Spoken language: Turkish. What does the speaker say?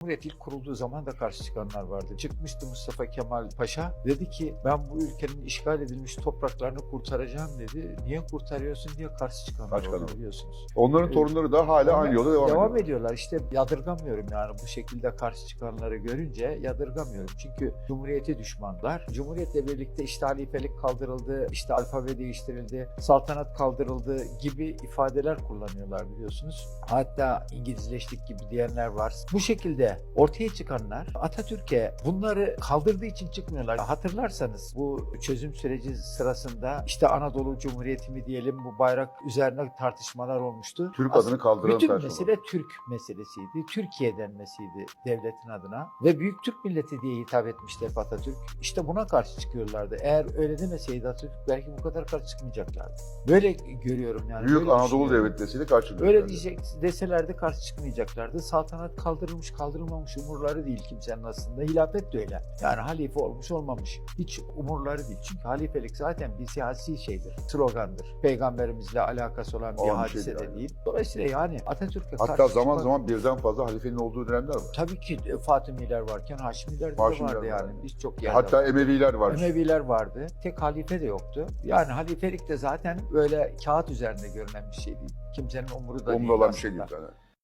Cumhuriyet ilk kurulduğu zaman da karşı çıkanlar vardı. Çıkmıştı Mustafa Kemal Paşa. Dedi ki ben bu ülkenin işgal edilmiş topraklarını kurtaracağım dedi. Niye kurtarıyorsun diye karşı çıkanlar Karşı oldu biliyorsunuz. Onların Evet. torunları da hala Onlar aynı yolda devam, ediyor. ediyorlar. İşte yadırgamıyorum yani bu şekilde karşı çıkanları görünce yadırgamıyorum. Çünkü Cumhuriyete düşmanlar. Cumhuriyetle birlikte işte halifelik kaldırıldı, işte alfabe değiştirildi, saltanat kaldırıldı gibi ifadeler kullanıyorlar biliyorsunuz. Hatta İngilizleştik gibi diyenler var. Bu şekilde ortaya çıkanlar Atatürk'e bunları kaldırdığı için çıkmıyorlar. Hatırlarsanız bu çözüm süreci sırasında işte Anadolu Cumhuriyeti mi diyelim bu bayrak üzerine tartışmalar olmuştu. Türk Aslında adını kaldıran bütün mesele Türk meselesiydi. Türkiye denmesiydi devletin adına. Ve Büyük Türk milleti diye hitap etmişti hep Atatürk. İşte buna karşı çıkıyorlardı. Eğer öyle demeseydi Atatürk belki bu kadar karşı çıkmayacaklardı. Böyle görüyorum yani. Büyük böyle Anadolu devletmesiyle karşı Öyle diyecek deselerdi karşı çıkmayacaklardı. Saltanat kaldırılmış kaldırılmamış umurları değil kimsenin aslında. Hilafet de öyle. Yani halife olmuş olmamış. Hiç umurları değil. Çünkü halifelik zaten bir siyasi şeydir. Slogandır. Peygamberimizle alakası olan bir bir hadise de yani. değil. Dolayısıyla yani Atatürk'e Hatta karşı zaman çıkmak- zaman birden fazla halifenin olduğu dönemler var. Tabii ki e, Fatımiler varken Haşimiler de Haşimiler vardı var. yani. Birçok yerde Hatta var. Emeviler var. Emeviler vardı. Tek halife de yoktu. Yani halifelik de zaten böyle kağıt üzerinde görünen bir şey değil. Kimsenin umuru da Umur değil olan bir şey aslında. değil. Yani.